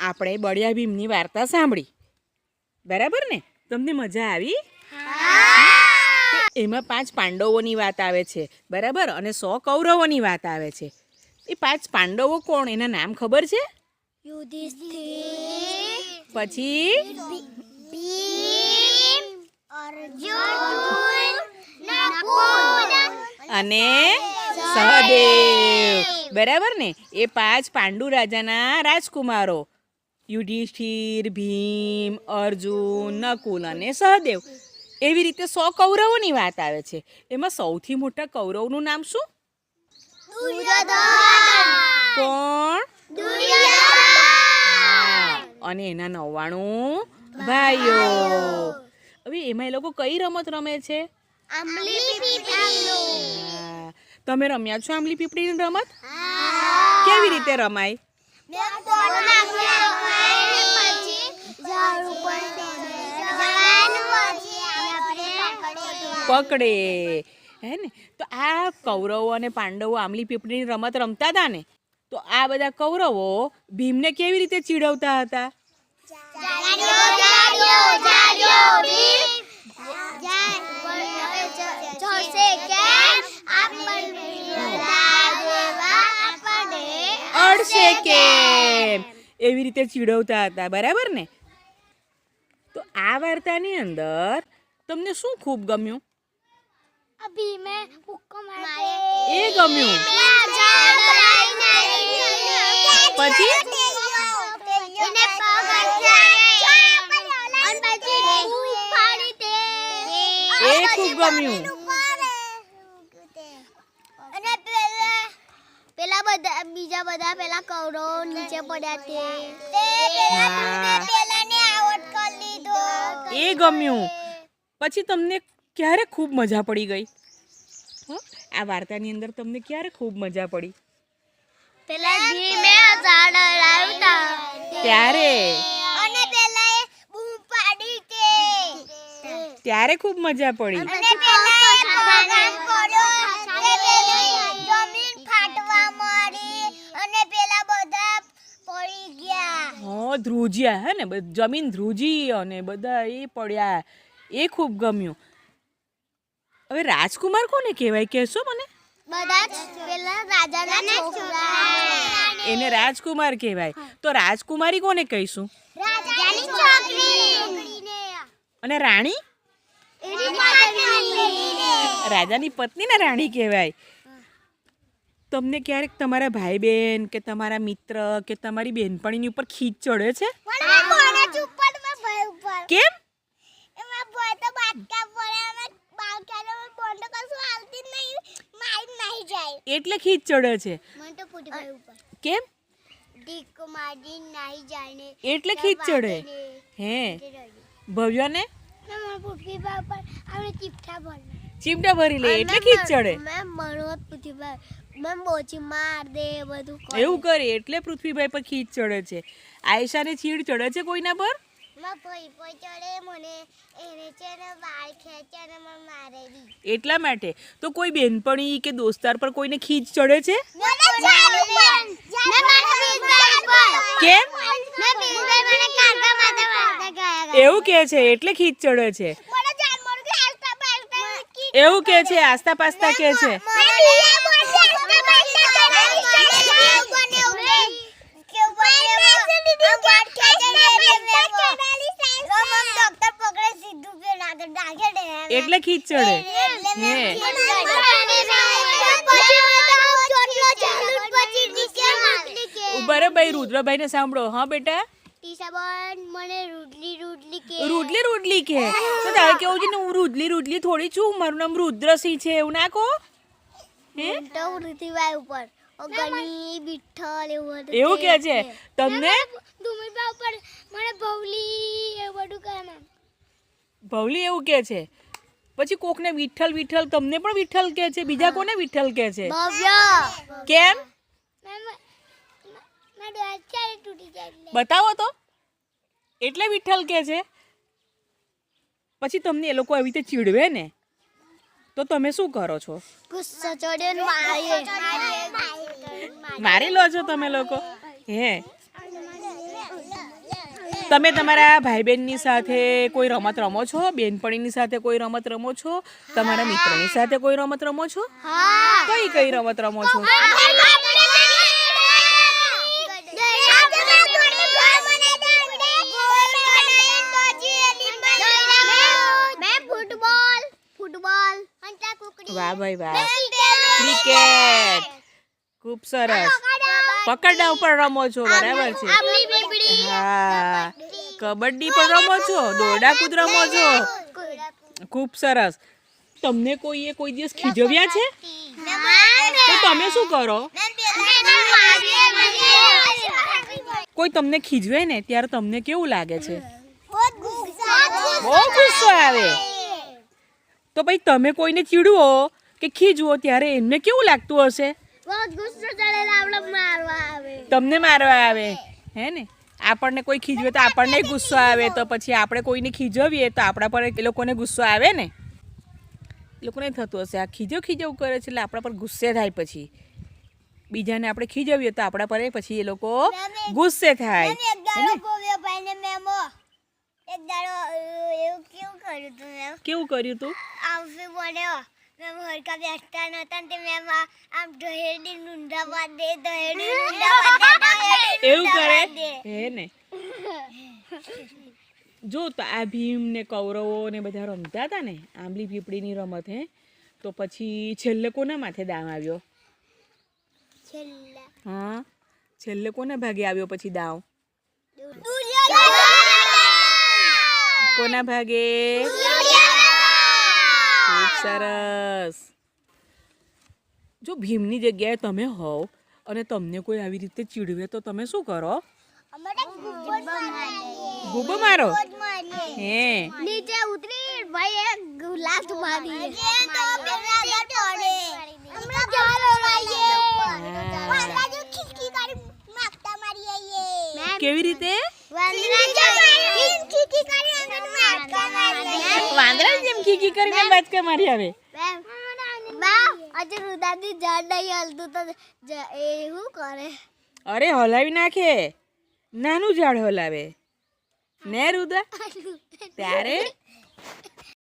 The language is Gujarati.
આપણે બળિયા ભીમની વાર્તા સાંભળી. બરાબર ને? તમને મજા આવી? એમાં પાંચ પાંડવોની વાત આવે છે. બરાબર? અને સો કૌરવોની વાત આવે છે. એ પાંચ પાંડવો કોણ? એના નામ ખબર છે? પછી? અને સહદેવ. બરાબર ને? એ પાંચ પાંડુ રાજાના રાજકુમારો. યુધિષ્ઠિર ભીમ અર્જુન નકુલ અને સહદેવ એવી રીતે સો કૌરવોની વાત આવે છે. એમાં સૌથી મોટા કૌરવનું નામ શું? કોણ? અને એના નવ્વાણું ભાઈઓ. હવે એમાં એ લોકો કઈ રમત રમે છે. તમે રમ્યા છો આંબલી પીપળીની રમત કેવી રીતે રમાય? પકડે. હે ને? તો આ કૌરવો અને પાંડવો આમલી પીપળીની રમત રમતા હતા ને તો આ બધા કૌરવો ભીમને કેવી રીતે ચીડવતા હતા? અડશે કેમ? એવી રીતે ચીડવતા હતા બરાબર ને? તો આ વાર્તાની અંદર તમને શું ખૂબ ગમ્યું? અભી મેં હુક્કો મારે એ ગમ્યું પછી? એને પગ એ ખૂબ ગમ્યું અને પેલા પેલા બધા બીજા બધા પેલા કવરો નીચે પડ્યા તે પેલા ને આઉટ કરી લીધો એ ગમ્યું પછી તમને ક્યારે ખૂબ મજા પડી ગઈ? આ વાર્તાની અંદર તમને ક્યારે ખૂબ મજા પડી? ત્યારે? ત્યારે ખૂબ મજા પડી? ધ્રુજ્યા હે ને? જમીન ધ્રુજી અને બધા એ પડ્યા. એ ખૂબ ગમ્યું. હવે રાજકુમાર કોને કહેવાય? કહેશો મને. બધા જ પેલા રાજાના છોકરા એને રાજકુમાર કહેવાય. તો રાજકુમારી કોને કહીશું? રાજાની છોકરી. અને રાણી? રાજાની પત્ની. રાજાની પત્નીને રાણી કહેવાય. તમને ક્યારેક તમારા ભાઈ બહેન કે તમારા મિત્ર કે તમારી બહેનપણીની ઉપર ખીચ ચડે છે? કેમ એમાં ભાઈ તો બાટકા પડે અને બાટકાને બોન્ડ કશું હાલતી જ નહીં મારી નહીં જાય એટલે ખીચ ચડે છે. મને તો પૂટી ઉપર. કેમ? ડીકો મારી ને એટલે ખીચ ચડે. હે. ભવ્યને? મને પૂટી ભાઈ ઉપર. આપણે ચીપઠા ભર ચીમટા ભરી લે એટલે ખીચ ચડે. મેં મણો પૂટી ભાઈ મેં બોચી માર દે બધું. એવું કરે એટલે પૃથ્વીભાઈ પર ખીચ ચડે છે. આયશાને ચીડ ચડે છે કોઈના પર? એટલા માટે? તો કોઈ બેનપણી કે દોસ્તાર પર કોઈને ખીચ ચડે છે? કેમ? એવું કે છે એટલે ખીચ ચડે છે. એવું કે છે આસ્તા પાસ્તા કે છે? એટલે ખીચ ચડે હે. ઊભા રે ભાઈ રુદ્રભાઈને સાંભળો. હા બેટા? રૂડલી રૂડલી કે. રૂડલી રૂડલી કે? તો તારે કેવું છે ને હું રૂડલી રૂડલી થોડી છું? મારું નામ રુદ્રસિંહ છે એવું ના કહો? હે? તો પૃથ્વીભાઈ ઉપર. અગની વિઠ્ઠલ એવું હતું એવું કે. છે? તમને? ધુમીભાઈ ઉપર. મને ભવલી એવું બધું કહે ભવલી એવું કે છે? પછી કોકને વિઠ્ઠલ વિઠ્ઠલ તમને પણ વિઠ્ઠલ કે છે બીજા કોને વિઠ્ઠલ કે છે? કેમ? બતાવો તો. એટલે વિઠ્ઠલ કે છે? પછી તમને એ લોકો આવી રીતે ચીડવે ને તો તમે શું કરો છો? મારી લો છો તમે લોકો. હે. તમે તમારા ભાઈ બહેનની સાથે કોઈ રમત રમો છો? બેનપણીની સાથે કોઈ રમત રમો છો? તમારા મિત્રની સાથે કોઈ રમત રમો છો? કઈ કઈ રમત રમો છો? વાહ ભાઈ વાહ. ક્રિકેટ. ખૂબ સરસ. પકડના ઉપર રમો છો બરાબર છે. હા. કબડ્ડી પણ રમો છો? દોરડા કૂદ રમો છો? ખૂબ સરસ. તમને કોઈએ કોઈ દિવસ ખીજવ્યા છે? તો તમે શું કરો? કોઈ તમને ખીજવે ને ત્યારે તમને કેવું લાગે છે? બહુ ગુસ્સો આવે. તો ભાઈ તમે કોઈને ચીડવો કે ખીજવો ત્યારે એમને કેવું લાગતું હશે? તમને મારવા આવે. હે ને? આપણને કોઈ ખીજવે તો આપણને ગુસ્સો આવે તો પછી આપણે કોઈને ખીજવીએ તો આપણા પર એ લોકોને ગુસ્સો આવે ને. એ લોકોને થતું હશે. આ ખીજવ ખીજવ કરે છે એટલે આપણા પર ગુસ્સે થાય પછી. બીજાને આપણે ખીજવીએ તો આપણા પર પછી એ લોકો ગુસ્સે થાય. કેવું કર્યું તું કેવું કર્યું તું? મેમ હરકા બેસતા નતા ને તે મેમ આમ દહેડી નુંડા બાંધે દહેડી નુંડા બાંધે એવું કરે? હે ને? જો તો આ ભીમ ને કૌરવો ને બધા રમતા હતા ને આંબલી પીપળીની રમત હે? તો પછી છેલ્લે કોના માથે દાવ આવ્યો? છેલ્લા. હા? છેલ્લે કોના ભાગે આવ્યો પછી દાવ? કોના ભાગે? સરસ. જો ભીમની જગ્યાએ તમે હોવ અને તમને કોઈ આવી રીતે ચીડવે તો તમે શું કરો? ગુબ્બો મારો? હે. નીચે ઉતરી ભાઈ એક ગુલાબ મારી તો પેલા ટોડે હમણાં જાલો લાઈએ વાંદરા જો ખીચકી કરી માગતા મારી આઈએ કેવી રીતે વાંદરા જો ખીચકી કરી અંદર માગતા મારી વાંદરા જેમ કીકી કરીને બચકા મારી આવે બા આજે રુદાની ઝાડ નહીં હલતું તો એ શું કરે? અરે હલાવી નાખે. નાનું ઝાડ હલાવે. ને રુદા? ત્યારે?